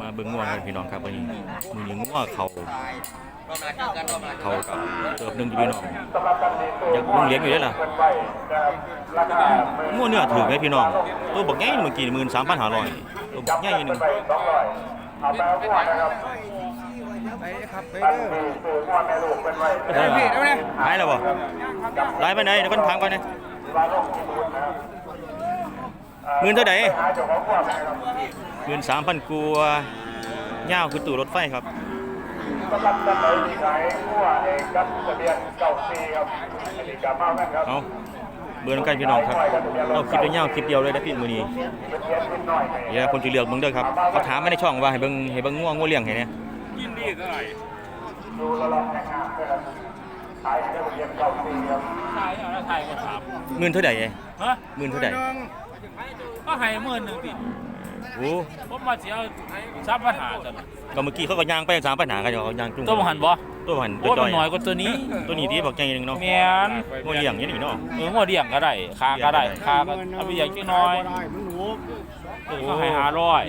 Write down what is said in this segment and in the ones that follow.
มาเบิ่งงัวกันพี่น้องครับวันนี้มือนี้งัวเขาเขากับเติบหนึงอยู่พี่น้องอยากลงเลี้ยงอยู่ได้อล่ะงัวเนื้อถือไหมพี่น้องตัวบักใหญ่เมื่อกี้หมื่นสามพันห้าร้อยตัวบักใหญ่หนึงไปครับไปเด้อเออหายแล้วบ่หายไปไหนเดี๋ยวกันพังก่อนนะ หมื่นเท่าไหร่หมื่นสามพันกัวเงาวคือตู้รถไฟครับสำหรับท่านใดที่ขายหัวเองกับทะเบียนเก้าสี่ครับอันนี้กลับมาแม่นครับเอาเบอร์น้องกันพี่น้องครับเอาคลิปเดียวๆคลิปเดียวเลยนะพี่มือนี้เป็นเทียนนิดหน่อยให้เดี๋ยวคนจะเลือกเบิ่งเด้อครับเขาถามมาในช่องว่าให้เบิ่งให้เบิ่งง่วงง่วเลี้ยงให้เนี่ยดูละลองแห่งงามด้วยครับขายให้ทะเบียนเก้าสี่ครับถ่ายเอาแล้วถ่ายก็ถามหมื่นเท่าไหร่เอ้ฮะหมื่นเท่าไหร่ ก็ให้หมื่นหนึ่งติโอ้ผมมาเสียซับปัญหาจังก็เมื่อกี้เขาก็ย่างไปสามปัญหากันอยู่เขาย่างจุ้งตัวบ่หันบ่ตัวหันโอ้ยตัมัวนจน้อยอยกว่าตัวนี้ ตัวนี้ที่บอกใจหนึงเนาะแม่นง่วเลี้ยงอย่างนี้เนาะเออหัวเดี่ยงก็ได้คาก็ได้คาก็เอาไปใหญ่จังน้อยเออก็ให้ห้าร้อย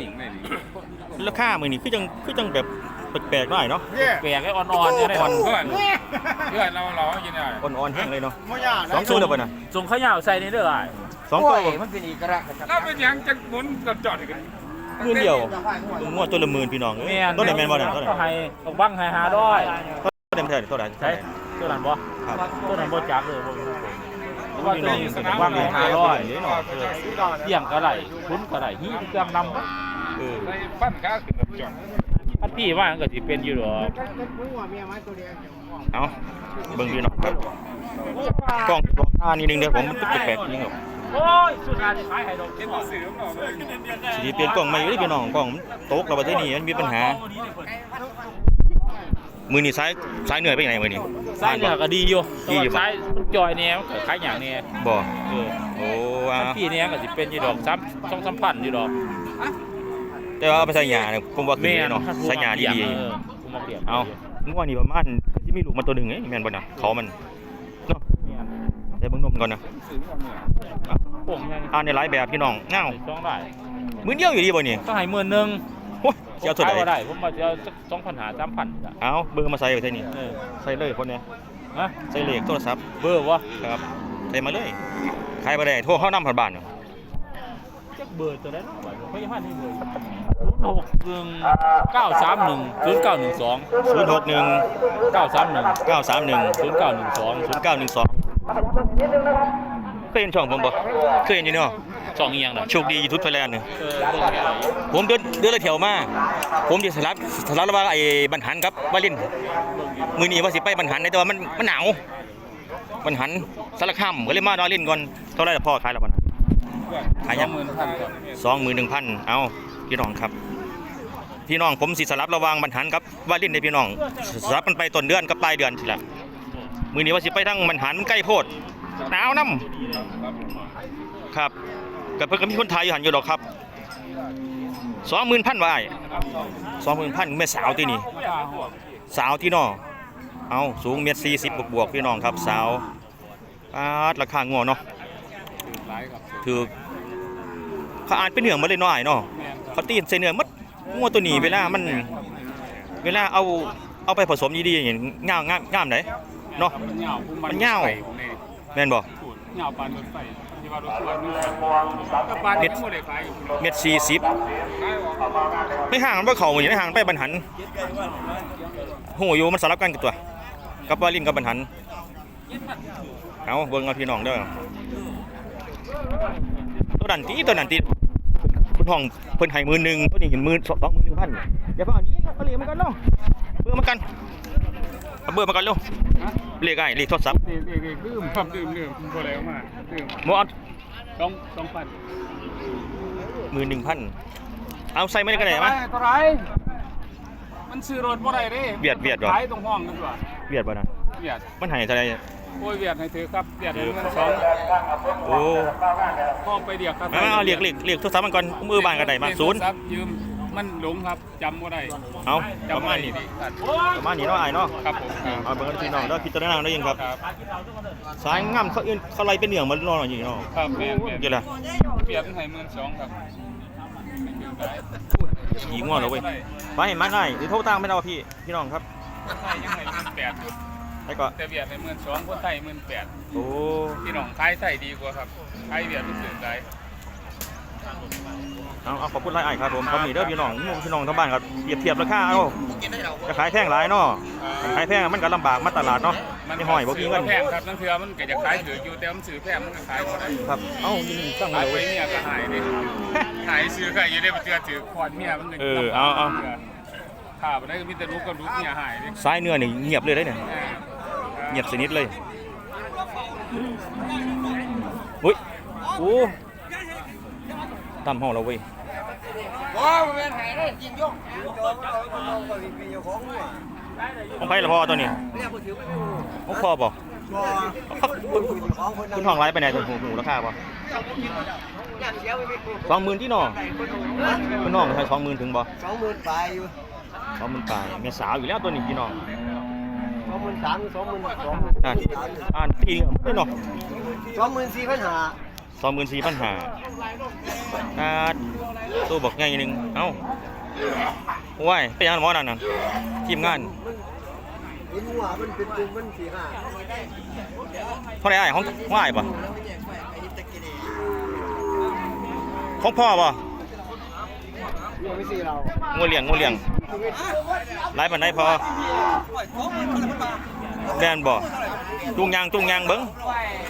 ราคามื้อนี้คือจังคือจังแบบแปลกๆหน่อยเนาะแปลกให้อ่อนๆจะได้อ่อนเพื่อนเพื่อนเราเรากินได้อ่อนๆแห้งเลยเนาะไม่ยากสองตัวแล้วป่ะน่ะส่งข้าวเหนียวใส่นี่เด้ออ้าย สองตัวมันเป็นอีกระเราเป็นหยังจะหมุนกับจอดกันหมื่นเดียวง่วตัวละหมื่นพี่น้องเอ้ยแม่นตัวไหนแม่นบ่น่ะตัวไหนก็ให้ตกบังให้ห้าร้อยตัวไหนเท่าไหร่ตัวไหนใช่ตัวนั้นบ่ครับตัวนั้นบ่จักเลยบ่มีผมว่าตัวนี้ตกบังให้ห้าห้าร้ร้ออยยเนาะเดี่ยงก็ได้คุ้นก็ได้หีเครื่องนำเออใส่ปั้นข้าวขึ้นกับจอดอันพี่ว่ามันก็สิเป็นอยู่ดอกเอาเบิ่งพี่น้องครับกล้องกล้องท่านี่นึงเดี๋ยวผมมันแปลกๆนี่ครับ โอ้ยสุดท้ายขายให้ดอกเห็นสื่อของเราเลยสิเปลี่ยนกล้องใหม่อยู่เด้อพี่น้องกล้องมันตกแล้วประเทศนี้มันมีปัญหา มือนี่ซ้ายซ้ายเหนื่อยไปไหนมือนี่ซ้ายเนี่ยก็ดีอยู่ดีอยู่บ่ซ้ายมันจอยแนวขายอย่างแนวบ่เออโอ้ว่าอันพี่แนวก็สิเป็นอยู่ดอกซ้ำช่องสัมพันธ์อยู่ดอกแต่ว่าเอาไปใส่หญ้าเนี่ยผมว่าคือเนาะใส่หญ้าดีเออผมมาเปรียบๆเอางวดนี้ประมาณที่มีลูกมาตัวหนึงเอ้ยแม่นบ่น่ะเขามันเนาะ แต่เบิ่งนมก่อนนะสื่อของเราโป่งยังอ่านในหลายแบบพี่น้องเงาช่องได้มื้อเดียวอยู่ดีบ่นี่ก็ให้หมื่นหนึงโอ้ยสิเอาเท่าขายบ่ใดได้ผมมาจะเอาสักสองพันหาสามพันจ้ะเอาเบอร์มาใส่ไว้เท่านี้เออใส่เลยคนเนี้ยฮะใส่เลขโทรศัพท์เบอร์วะครับใส่มาเลยใครบ่ได้โทรเข้านำผ่านบ้านเนาะจักเบอร์ตัวได้เนาะบัดพยาบาลนี่เบอร์หกหนึ่งเก้าสามหนึ่งศูนย์เก้าหนึ่งสอง061เก้าสามหนึ่ง931ศูนย์เก้าหนึ่งสอง0912เคยเห็นช่องผมบ่เคยเห็นอยู่เนาะสองเอียงน่ะโชคดียูทูบไทยแลนด์เนี่ยเออเบิ่งให้ได้ผมเดินเดินเลยแถวมาผมจะสลับสลับระหว่างไอ้บันหันกับวาลินมือนี้ว่าสิไปบันหันแต่ว่ามันมันหนาวบันหันสารคามก็เลยมาวาลินก่อนเท่าไหรล่ะพ่อขายแล้วบันขายยังหมื่นพันครับสองหมื่นหนึ่งพันเอาพี่น้องครับ พี่น้องผมสิสลับระหว่างบันหันกับวาลินในพี่น้องสลับมันไปต้นเดือนกับปลายเดือนทีละ มือนี้ว่าสิไปทั้งบันหันใกล้โพดหนาวน้ำครับกับเพื่อนก็มีคนไทยอยู่หันอยู่ดอกครับสองหมื่นพันวายสองหมื่นพันแม่สาวที่นี่ สาวที่นอเอาสูงเมตรสี่สิบบวกๆพี่น้องครับ สาวอาดราคางัวเนาะถือเขาอ่านเป็นเหนืองมาเลยน้อยเนาะเขาตีนใส่เนื้อมัดงัวตัวนี้เวลามัน เวลาเอาเอาไปผสมดีๆอย่างง่ามง่ามง่ามไหน เนาะมันเหงามันเหงาแม่นบ่เหงาปานรถไฟที่ว่ารถไฟนี่ก็ปานนี้หมดเลยขายอยู่เมตรสี่สิบขายออกไม่ห่างมันบ่เขาเหมือนไม่ห่างไปบรรหันโหอยู่มันสลับกันกับตัวกับว่าลิ้นกับบรรหันเอาเบิ่งเอาพี่น้องเด้อตัวนั้นตีตัวนั้นตีคุณห้องเพิ่นให้มือหนึ่งตัวนี้เห็นมือสองมือหนึ่งพันอย่าฟังอันนี้เอาเหรียญมากันเนาะเบอร์มากัน เอาเบอร์มากันเร็วเลขไอ้เลขโทรศัพท์เด็กๆดื่มครับดื่มดื่มพอแล้วมาดื่มหมอเอาสองสองพันมือหนึ่งพันเอาใส่ไม่ได้ก็ได้ไหมั้ยตัวไรมันซื้อรถบ่ได้เด้เบียดเบียดเหรอขายตรงห้องกันดีกว่าเวียดบ่นะเบียดมันให้เท่าไหร่โอ้ยเบียดให้ถือครับเบียดให้เงินสองโอ้ห้องไปเดียกครับมาเอาเรียกเรียกเรียกโทรศัพท์มันก่อนมือบ้านก็ได้มาศูนย์ครับยืม มันหลงครับจำก็ได้เอาปจำระบ่มาณได้นี้ดีครับประมาณนี้เนาะไอ้ายเนาะครับผมครับเอาเบิ่งกันพี่น้องเด้อพิจารณาได้ยินครับครับ สายงามเขาอื่นเขาไล่เป็นเหนืองมันนอนอย่างนี้เนาะครับแม่นแม่นเกี่ยวละเปรียบเป็นไห้หมื่นสองครับขี่ง่วงแล้วเว้ยไปมาได้หรือโทรตามไม่ได้พี่พี่น้องครับคนไทยยังไห้หมื่นแปดอยู่ไอ้ก็แต่เวียดในหมื่นสองคนไทยหมื่นแปดโอ้พี่น้องขายไทยดีกว่าครับขายเวียดรู้สึกได้ เอาเอาขอบคุณไล่ไอ้ายครับผมเขามีเด้อพี่น้องหมู่พี่น้องทั้งบ้านครับเปรียบเทียบราคาเอาจะขายแพงหลายเนาะขายแพงมันก็ลำบากมาตลาดเนาะไม่ห้อยบ่มีเงินแพงครับนั่นคือมันก็จะขายถืออยู่แต่มันซื้อแพงมันก็ขายบ่ได้ครับเอ้ายินตั้งขายเลยไปเว้ยเนี่ยก็หายเลยหายซื้อใครอยู่ได้มาเจอถือขวดเนี่ยมันเออเอาเอาข่าวได้ก็มีแต่รู้กับรู้เนี่ยหายเลยสายเนื้อนี่เงียบเลยได้เนี่ยเงียบสนิทเลยอุ้ยโอ้ ตำห้องเราเว้ยว้าวมันหายได้จริงยกของไผ่ละพ่อตัวนี้ของพ่อบ่คุณห้องไรไปไหนตัวหูหูราคาบ่สองหมื่นที่หนอคุณน้องใช้สองหมื่นถึงบ่สองหมื่นปลายอยู่สองหมื่นปลายแม่สาวอยู่แล้วตัวนี้พี่น้องสองหมื่นสามสองหมื่นสองหมื่นอ่านอ่านปีนึงไม่เนาะสองหมื่นสี่พันห้า สองหมื่นสี่พันห้าอ่าตัวบอกไงหนึ่งเอ้าว้ายไปยังหมอนั่นน่ะทีมงานยินหัวมันเป็นจุ่มมันสี่ห้าเท่าไรอ้ของของอ้ายบ่ของพ่อบ่ยังไม่สี่เรางูเลี้ยงงูเหลี้ยงไล่ปานใดพอแม่นบ่จุงยางจุงยางเบิ่ง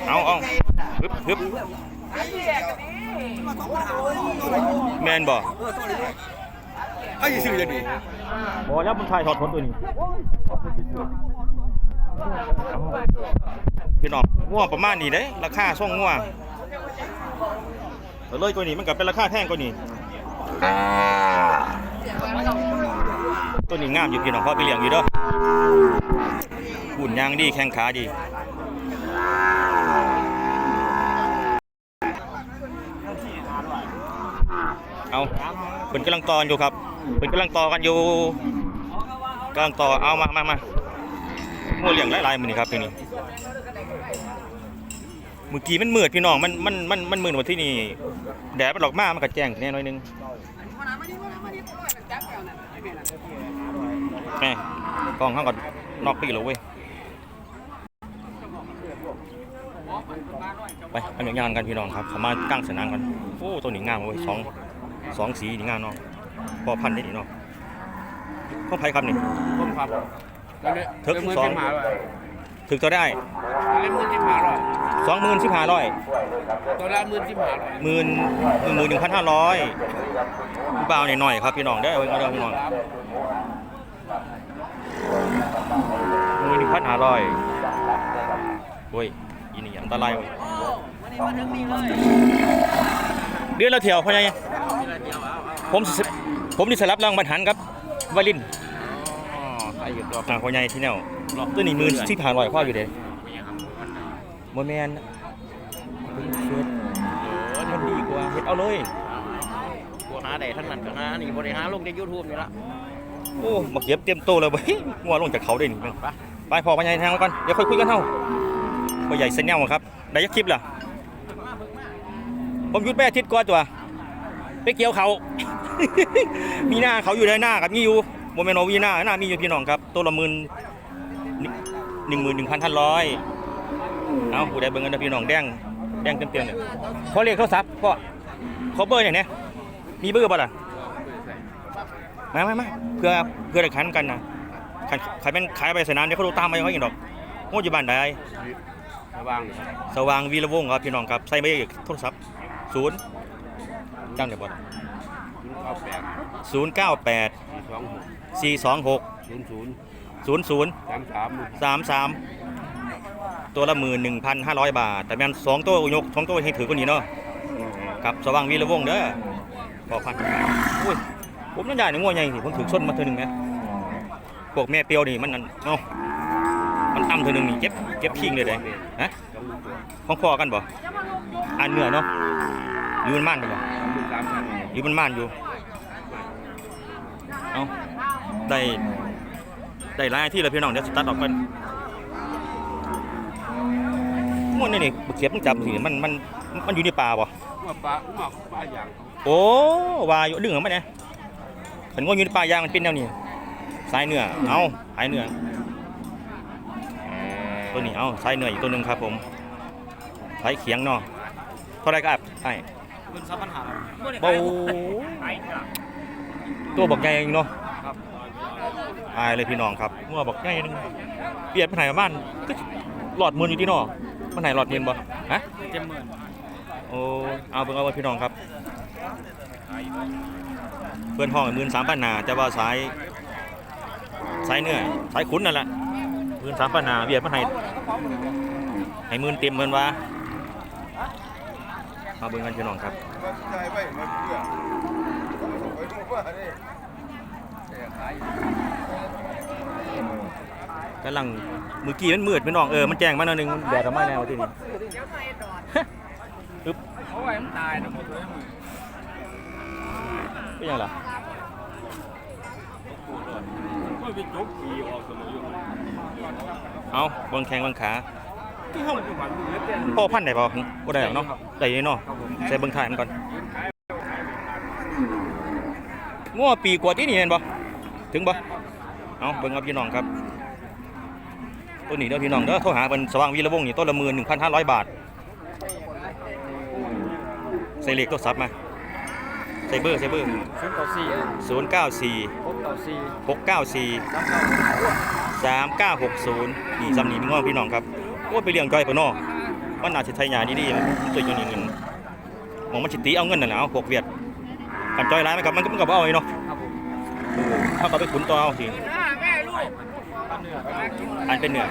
เอาเอาฮึบฮึบ แม่นบ่ไอ้ชื่อจะดีบ่แล้วมันถ่ายทอดผลตัวนี้พี่น้องงัวประมาณนี้เด้ราคาส่งงัวแต่เลยตัวนี้มันก็เป็นราคาแพงกว่านี้ตัวนี้งามอยู่พี่น้องเพราะไปเลี้ยงอยู่เด้อหุ่นยางดีแข้งขาดี เอา เป็นกำลังตออยู่ครับเป็นกำลังต่อกันอยู่กำลังต่อเอามามามางูเลี้ยงหลายๆมือนี่ครับทีนี้เมื่อกี้มันมืดพี่น้องมันมันมันมันมืดกว่าที่นี่แดดมันหลอกมามันก็แจ้งแน่น่อยนึงแม่กองข้างก่อนนอกปีแล้วเว้ยไปทำงานกันพี่น้องครับเขามาตั้งสนามกันโอ้ตัวนี้งามเว้ยสอง สองสีนี่งามเนาะพอพันธุ์ได้ดีเนาะข้อไผ่ครับนี่ผมครับแล้วเนี่ยทึกเล่นมือสองที่หมาเลยถึกตัวได้เล่นมือที่หมาเลยสองหมื่นสิบห้าร้อยตัวละมือที่หมาเลยหมื่นหนึ่งหมื่นหนึ่งพันห้าร้อยเบาหน่อยๆครับพี่น้องได้อเอาเด้อพี่น้องหมื่นหนึ่งพันห้าร้อยโอ้ยอีนี่อันตรายเว้ยเดือนละเที่ยวพ่อใหญ่ ผมสิผมนี่สลับรางบรรหันครับวาลินอ๋อใครอยู่ตัวอ่าพ่อใหญ่ที่แนวตัวนี้หมื่นสิบห้าร้อยพ่ออยู่เด้โมแมนเฟซมันดีกว่าเฮ็ดเอาเลยกูหาได้ทั้งนั้นก็หานี่บริหารลงในยูทูบนี่ละโอ้มาเก็บเตรียมโตวเลยเว้ยงัวลงจากเขาได้นี่แม่งไปพอมาใหญ่ทางแล้วก่อนเดี๋ยวค่อยคุยกันเท่าพ่อใหญ่เซนแนวครับได้ยักคลิปล่ะผมหยุดไปอาทิตย์กว่าตัวไปเกี่ยวเขา มีหน้าเขาอยู่ในหน้ากับมีอยู่โมเมนโอวีหน้าหน้ามีอยู่พี่น้องครับ ตัวละหมื่นหนึ่งหมื่นหนึ่งพันห้าร้อยเอาผู้ใดเบิ่งกันนะพี่น้องแดงแดงเต็มเต็มๆเนี่ยเขาเรียกเขาซับพ่อเขาเบอร์อย่างเนี้ยมีเบอร์ป่ะล่ะมามามาเพื่อเพื่อได้ขายนำกันนะขายขายเป็นขายไปสนามเดี๋ยวเขาดูตามไปเขาอีกดอกโง่อยู่บ้านใดระวังสว่างวีระวงศ์ครับพี่น้องครับใส่ไม่เอกโทรศัพท์ศูนย์จำได้บ่เอาแปดศูนย์ เก้าแปดสองหกสี่สองหกศูนย์ศูนย์ศูนย์ศูนย์สามสามสามสามตัวละหมื่นหนึ่งพันห้าร้อยบาท แต่แม่นสองตัวยกสองตัวให้ถือคนนี้เนาะครับสว่างวีระวงศ์เด้อพอพันอุ้ยผมนั่นใหญ่หนึ่งงัวใหญ่สิผมถือชนมาเธอหนึ่งไหมพวกแม่เปียวนี่มันนั่นเนาะมันต่ำเธอหนึ่งนี่เก็บเก็บทิ้งเลยเด้ฮะของพ่อกันบ่อันเหนือเนาะหรือมันม่านบ่สามพันหรืมันม่านอยู่ เอาได้ได้หลายที่แล้วพี่น้องเดี๋ยวสตัดออกกันมันนี่นี่บักเขียบมึงจับสิมันมันมันอยู่ในป่าบ่ว่าปลาว่าปลาอย่างโอ้วาอยู่ดึงออกมาเนี่ยขันงวอยู่ในป่ายางมันเป็นแนวนี้สายเนื้อเอาสายเนื้อตัวนี้เอาสายเนื้ออีกตัวหนึ่งครับผมสายเขียงเนาะเท่าไรครับไอ้เงินซับปัญหาโบ ตัวบอกใหญ่เนาะอายเลยพี่น้องครับงัวบอกใหญ่หนึงเปลี่ยนไปไหนบ้านก็หลอดมืออยู่ที่นอกมันไหนหลอดมือบ่ฮะเจ็ดหมื่นโอ้เอาเบิ่งเอาไว้พี่น้องครับเพื่อนห้องหมื่นสามพันนาแต่ว่าสายสายเนื้อสายขุนนั่นแหละหมื่นสามพันนาเบียดมันให้ให้หมื่นเต็มเหมือนว่ามาเบิ่งกันพี่น้องครับ กำลังมือกี้มันมืดพี่น้องเออมันแจ้งมาหน่อยหนึงแดดออกมาแนวที่นี่ปึ๊บเขาไว้มันตายนะหมดเลยเป็นยังล่ะก็ไปจกปีออกเสมออยู่เอาเบิ่งแข้งเบิ่งขาที่ห้องจังหวัดบุรีรัมย์พ่อพันธุ์ได้บ่หึบ่ได้หรอกเนาะได้อยู่เนาะใส่เบิ่งถ่ายมันก่อน งัวปีกว่าที่นี่เห็นบ่ถึงบ่เอาเบิ่งครับพี่น้องครับตัวนี้เด้อพี่น้องเด้อโทรหาเพิ่นสว่างวีระวงศ์นี่ต้นละ11,500บาทใส่เลขโทรศัพท์มาใส่เบอร์ใส่เบอร์ศูนย์เก้าสี่094หกเก้าสี่694สามเก้า3960นี่ซ้ำนี่มีง้อพี่น้องครับโอ้ไปเลี้ยงจ้อยปะเนาะมันน่าสิไทยหยาดีๆมันตัวอยู่นี่เงินหมองมันสิตีเอาเงินนั่นแหละเอาพวกเวียด กันจ้อยร้ายไหมครับมันก็มันก็บ่เอาไอ้เนาะครับผมถ้าก็ไปขุนต่อเอาสิอันเป็นเนื้อ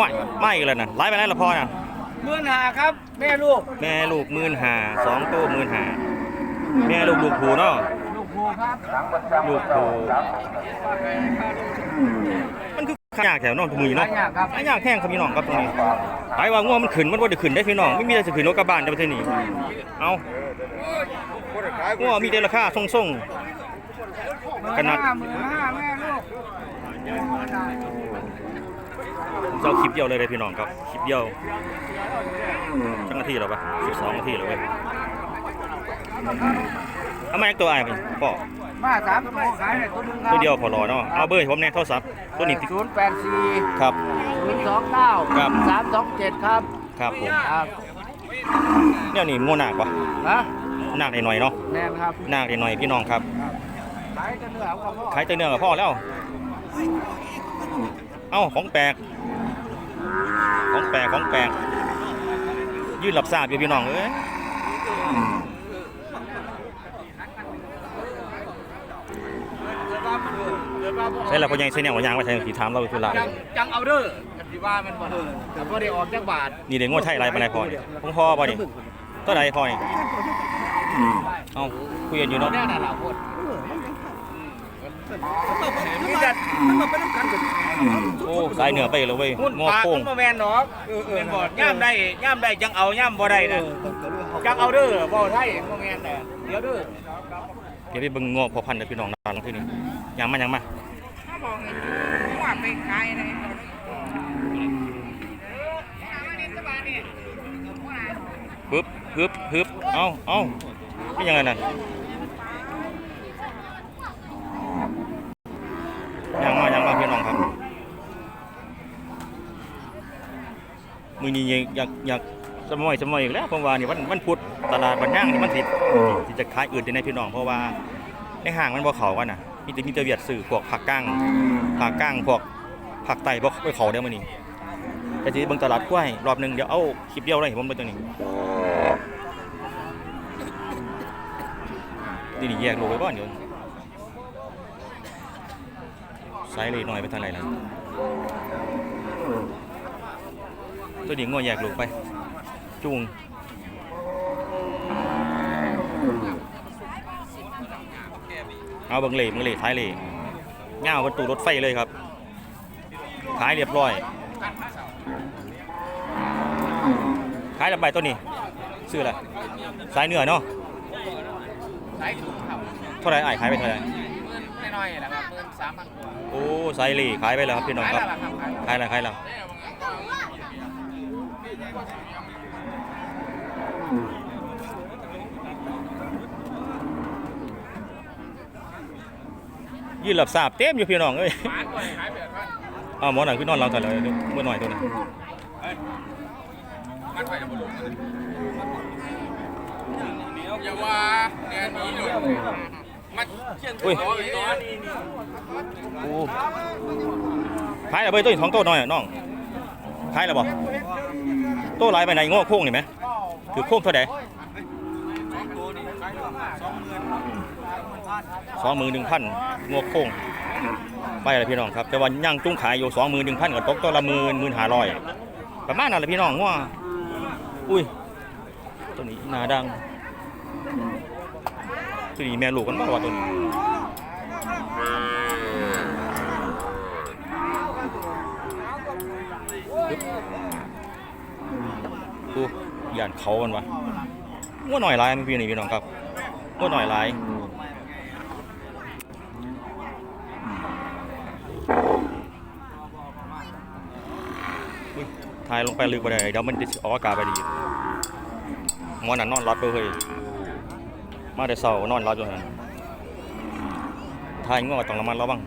ว้ายไม่อีกแล้วน่ะร้ายไปไหนละพอน่ะหมื่นหาครับ แม่ลูก แม่ลูกหมื่นห้าสองตัวหมื่นห้าแม่ลูกลูกผูเนาะลูกภูครับลูกผูมันคือขายากแถวเน้องมือเนาะขายากครับขายากแห้งครับพี่น้องครับตรงนี้หายว่าง่วงมันขึ้นมันว่าจะขึ้นได้พี่น้องไม่มีอะไรจะขึ้นรถกระบะจะไปที่นี่เอา ง่วงมีแต่ราคาส่งๆขนาดเจ้าคลิปเดียวเลยเลยพี่น้องครับคลิปเดียวจังนาทีแล้วปะสิบสองนาทีแล้วเว้ยเอามาอีกตัวไอ้เป็นพ่อมาสามตัวขายเลยตัวนึงครับตัวเดียวพอรอเนาะเอาเบอร์ผมแน่โทรศัพท์ตัวนี้ศูนย์แปดสี่ครับศูนย์สองเก้าครับสามสองเจ็ดครับ ครับผมครับเนี่ยนี่งูหนักปะฮะ หนักหน่อยๆเนาะแม่นครับหนักหน่อยๆพี่น้องครับขายกันเนื้อเอากับพ่อขายแต่เนื้อกับพ่อแล้ว เอ้าของแปลกของแปลกของแปลกยืนหลับซาบอยู่พี่น้องเอ้ยใช่แล้วพ่อใหญ่ใช่เนี่ยหัวยางว่าใช่สีถามเราคือหลายจังจังเอาเด้อกันที่ว่ามันบ่เออแต่บ่ได้ออกจักบาทนี่เด็กงวดไทยอะไรปานใดพ่อนี่ของพ่อบ่นี่ตัวใดพ่อนี่ เอ้าคุยกันอยู่เนาะแน่น่ะล่ะโพดมีแต่มันเป็นน้ำกันกับโอ้สายเหนือไปเลยเว้ยหุ้นงอปากโค้งมันบ่แม่นดอกแม่นบ่ย่ามได้ย่ามได้จังเอาย่ามบ่ได้น่ะจังเอาเด้อบ่ไทยบ่แม่นน่ะเดี๋ยวเด้อเดี๋ยวไปเบิ่งงอพอพันธุ์เด้อพี่น้องด้านหลังที่นี่ยังมายังมาถ้าบอกให้ว่าไปขายอะไรฮึบฮึบฮึบเอาเอา ไม่ยังไงน่ะยังมายังมาพี่น้องครับมือนี้อยากอยากสมัยสมัยอีกแล้วเพราะว่านี่วันวันพุธตลาดบันย่างนี่มันสิสิจะขายอื่นได้ในพี่น้อง เพราะว่าในห้างมันบ่เขากันน่ะมีแต่มีแต่เวียดซื้อพวกผักก้างผักก้างพวกผักไตบ่ไปเขาเด้อมื้อนี้แต่สิเบิ่งตลาดกล้วยรอบหนึงเดี๋ยวเอาคลิปเดียวเลยผมเบิ่งตัวนี้นี่ แยกโลกไว้บ่เดี๋ยวไซส์เลยหน่อยไปทางไหนล่ะตัวนี้งัวแยกโลกไป จุงเอาเบังเล่เบังเล่ท้ายเล่เงาประตูรถไฟเลยครับขายเรียบร้อยขายระบายตัวนี้ ซื้ออะไรสายเหนือเนาะ สายถูกครับเท่าไหรอ้ายขายไปเท่าไหรไม่น้อยแหละครับเงินสามพันกว่าโอ้ไซรีขายไปแล้วครับพี่น้องขายครับ แล้วล่ะครับขายแล้ว ขายแล้วขายแล้วยืนหลับสาบเต็มอยู่พี่น้องเอ้ย หมาตัวขายแบบว่าอ้าวหมอหนังคือนอนเราแต่ละเมื่อหน่อยตัวนี้มันไปจะบ่ลง อย่าว่าแน่นี้เลยมันเชี่ยงอุ้ยตัวอีกตัวนี้โอ้ขายแล้วเบ้ยตัวนี้ท้องโตน้อยอะน้องขายแล้วบ่โตหลายไปไหนง้อโค้งนี่ไหมคือโค้งเท่าไหร่สองหมื่นหนึ่งพันงวโค้งไปอะไรพี่น้องครับ แต่ว่าย่างจุ้งขายอยู่สองหมื่นหนึ่งพันกับตกตัวละหมื่นหมื่นห้าร้อยประมาณนั้นแหละพี่น้องว่าอุ้ยตัวนี้หนาดัง ตัวนี้แม่ลูกกันบ้างวตัวนี้ดูย่านเขามันวะง่วหน่อยลายมันพี่นี่พี่น้องครับง่วหน่อยลายอุ๊ยถ่ายลงไปลึกไปเลยเดี๋ยวมันจะออกอากาศไปดีมอนันนอนรับไปเฮ้ย มาแต่เสาร์นอนรับอยู่นั่นถ่ายง่วงต้องระมัดระวัง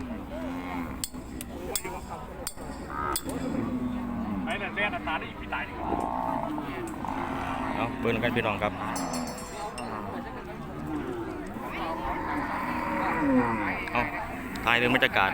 ไปแต่แรกตาได้อีกพี่ตายดีเอาเบิ่งกันพี่น้องครับเอาถ่ายเรื่องบรรยากาศ